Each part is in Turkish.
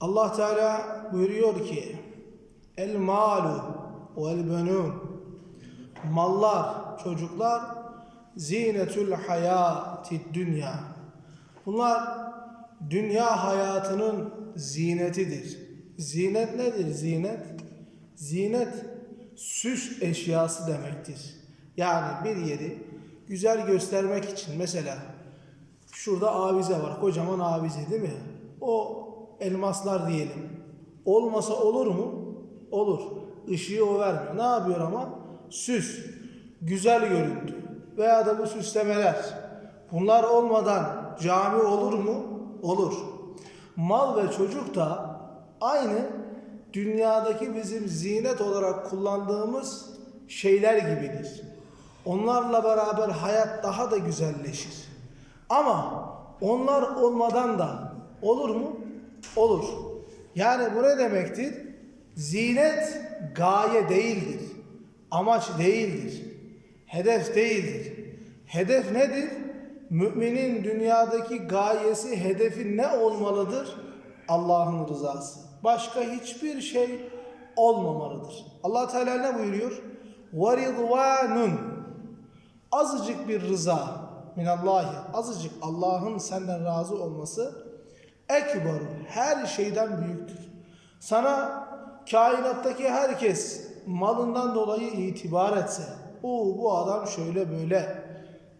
Allah Teala buyuruyor ki El malu vel benun Mallar, çocuklar zinetül hayati dünya. Bunlar dünya hayatının zinetidir. Zinet nedir zinet? Zinet süs eşyası demektir. Yani bir yeri güzel göstermek için mesela şurada avize var. Kocaman avize değil mi? O elmaslar diyelim. Olmasa olur mu? Olur. Işığı o vermiyor. Ne yapıyor ama? Süs. Güzel görüntü. Veya da bu süslemeler. Bunlar olmadan cami olur mu? Olur. Mal ve çocuk da aynı dünyadaki bizim zinet olarak kullandığımız şeyler gibidir. Onlarla beraber hayat daha da güzelleşir. Ama onlar olmadan da olur mu? Olur. Yani bu ne demektir? Zinet gaye değildir. Amaç değildir. Hedef değildir. Hedef nedir? Müminin dünyadaki gayesi, hedefi ne olmalıdır? Allah'ın rızası. Başka hiçbir şey olmamalıdır. Allah Teala ne buyuruyor? وَرِضْوَانٌ Azıcık bir rıza minallahi, azıcık Allah'ın senden razı olması ekberu her şeyden büyüktür. Sana kainattaki herkes malından dolayı itibar etse, o bu adam şöyle böyle,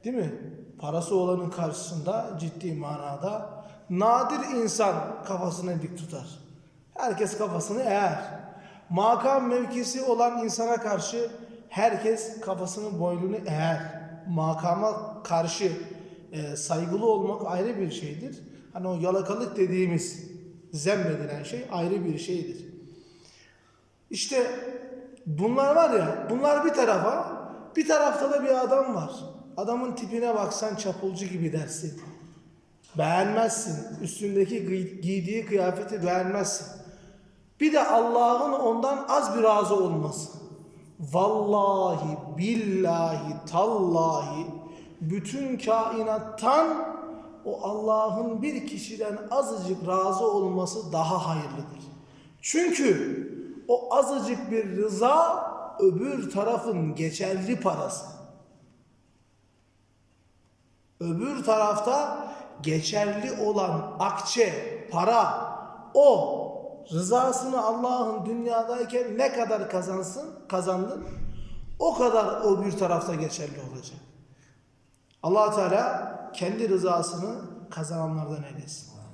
değil mi? Parası olanın karşısında ciddi manada nadir insan kafasını dik tutar. Herkes kafasını eğer. Makam mevkisi olan insana karşı herkes kafasının boynunu eğer. Makama karşı e, saygılı olmak ayrı bir şeydir. Hani o yalakalık dediğimiz zemmedilen şey ayrı bir şeydir. İşte bunlar var ya, bunlar bir tarafa, bir tarafta da bir adam var. Adamın tipine baksan çapulcu gibi dersin. Beğenmezsin. Üstündeki giy- giydiği kıyafeti beğenmezsin. Bir de Allah'ın ondan az bir razı olması. Vallahi, billahi, tallahi bütün kainattan o Allah'ın bir kişiden azıcık razı olması daha hayırlıdır. Çünkü o azıcık bir rıza öbür tarafın geçerli parası. Öbür tarafta geçerli olan akçe, para, o rızasını Allah'ın dünyadayken ne kadar kazansın, kazandın, o kadar o bir tarafta geçerli olacak. Allah Teala kendi rızasını kazananlardan eylesin.